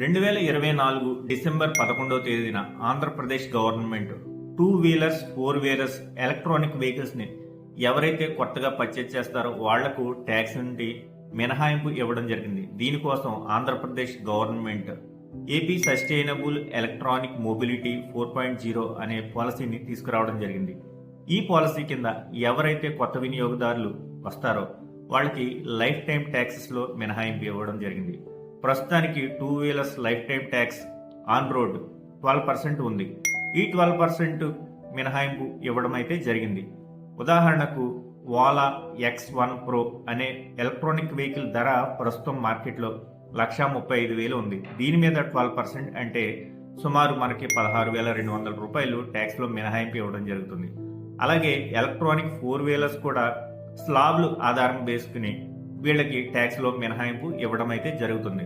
రెండు వేల ఇరవై నాలుగు డిసెంబర్ పదకొండవ తేదీన Andhra Pradesh government two wheelers four wheelers electronic వెహికల్స్ని ఎవరైతే కొత్తగా పర్చేజ్ చేస్తారో వాళ్ళకు ట్యాక్స్ నుండి మినహాయింపు ఇవ్వడం జరిగింది. దీనికోసం Andhra Pradesh government AP sustainable electronic mobility four point zero అనే పాలసీని తీసుకురావడం జరిగింది. ఈ పాలసీ కింద ఎవరైతే కొత్త వినియోగదారులు వస్తారో వాళ్ళకి లైఫ్ టైం ట్యాక్సెస్లో మినహాయింపు ఇవ్వడం జరిగింది. ప్రస్తుతానికి two wheelers lifetime tax on road twelve percent ఉంది. ఈ ట్వెల్వ్ పర్సెంట్ మినహాయింపు ఇవ్వడం అయితే జరిగింది. ఉదాహరణకు ఓలా ఎక్స్ వన్ ప్రో అనే ఎలక్ట్రానిక్ వెహికల్ ధర ప్రస్తుతం మార్కెట్లో లక్షా ముప్పై ఐదు వేలు ఉంది. దీని మీద ట్వెల్వ్ పర్సెంట్ అంటే సుమారు మనకి పదహారు వేల రెండు వందల రూపాయలు ట్యాక్స్లో మినహాయింపు ఇవ్వడం జరుగుతుంది. అలాగే ఎలక్ట్రానిక్ ఫోర్ వీలర్స్ కూడా స్లాబ్లు ఆధారం వేసుకుని వీళ్ళకి ట్యాక్స్లో మినహాయింపు ఇవ్వడం అయితే జరుగుతుంది.